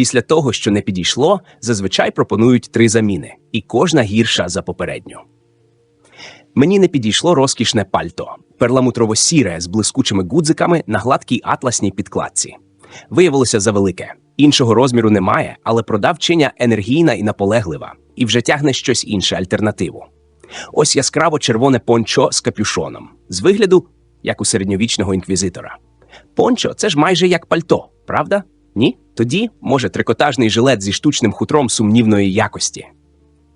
Після того, що не підійшло, зазвичай пропонують три заміни, і кожна гірша за попередню. Мені не підійшло розкішне пальто, перламутрово-сіре з блискучими гудзиками на гладкій атласній підкладці. Виявилося завелике. Іншого розміру немає, але продавчиня енергійна і наполеглива, і вже тягне щось інше альтернативу. Ось яскраво червоне пончо з капюшоном, з вигляду, як у середньовічного інквізитора. Пончо це ж майже як пальто, правда? Ні? Тоді, може, трикотажний жилет зі штучним хутром сумнівної якості.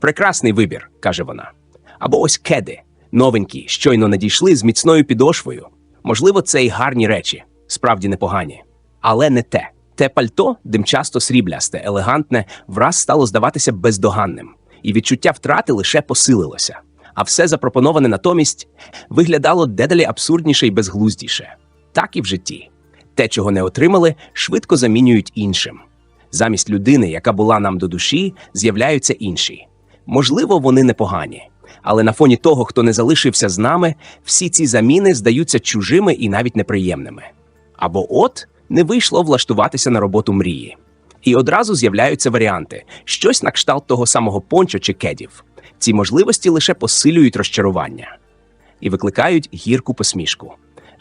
Прекрасний вибір, каже вона. Або ось кеди, новенькі, щойно надійшли з міцною підошвою. Можливо, це й гарні речі, справді непогані. Але не те. Те пальто, димчасто сріблясте, елегантне, враз стало здаватися бездоганним, і відчуття втрати лише посилилося. А все запропоноване натомість виглядало дедалі абсурдніше і безглуздіше. Так і в житті. Те, чого не отримали, швидко замінюють іншим. Замість людини, яка була нам до душі, з'являються інші. Можливо, вони непогані, але на фоні того, хто не залишився з нами, всі ці заміни здаються чужими і навіть неприємними. Або от не вийшло влаштуватися на роботу мрії. І одразу з'являються варіанти щось на кшталт того самого пончо чи кедів. Ці можливості лише посилюють розчарування і викликають гірку посмішку.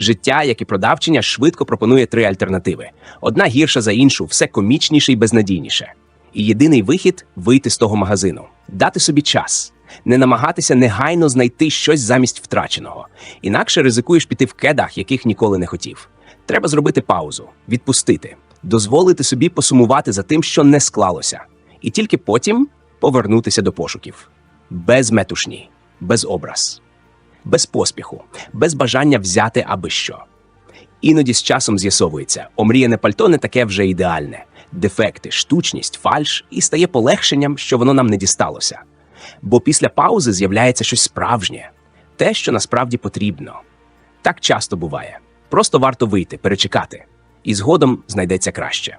Життя, як і продавчиня, швидко пропонує три альтернативи: одна гірша за іншу, все комічніше і безнадійніше. І єдиний вихід вийти з того магазину, дати собі час, не намагатися негайно знайти щось замість втраченого. Інакше ризикуєш піти в кедах, яких ніколи не хотів. Треба зробити паузу, відпустити, дозволити собі посумувати за тим, що не склалося, і тільки потім повернутися до пошуків. Без метушні, без образ, без поспіху, без бажання взяти аби що. Іноді з часом з'ясовується, омріяне пальто не таке вже ідеальне, дефекти, штучність, фальш, і стає полегшенням, що воно нам не дісталося. Бо після паузи з'являється щось справжнє, те, що насправді потрібно. Так часто буває. Просто варто вийти, перечекати, і згодом знайдеться краще.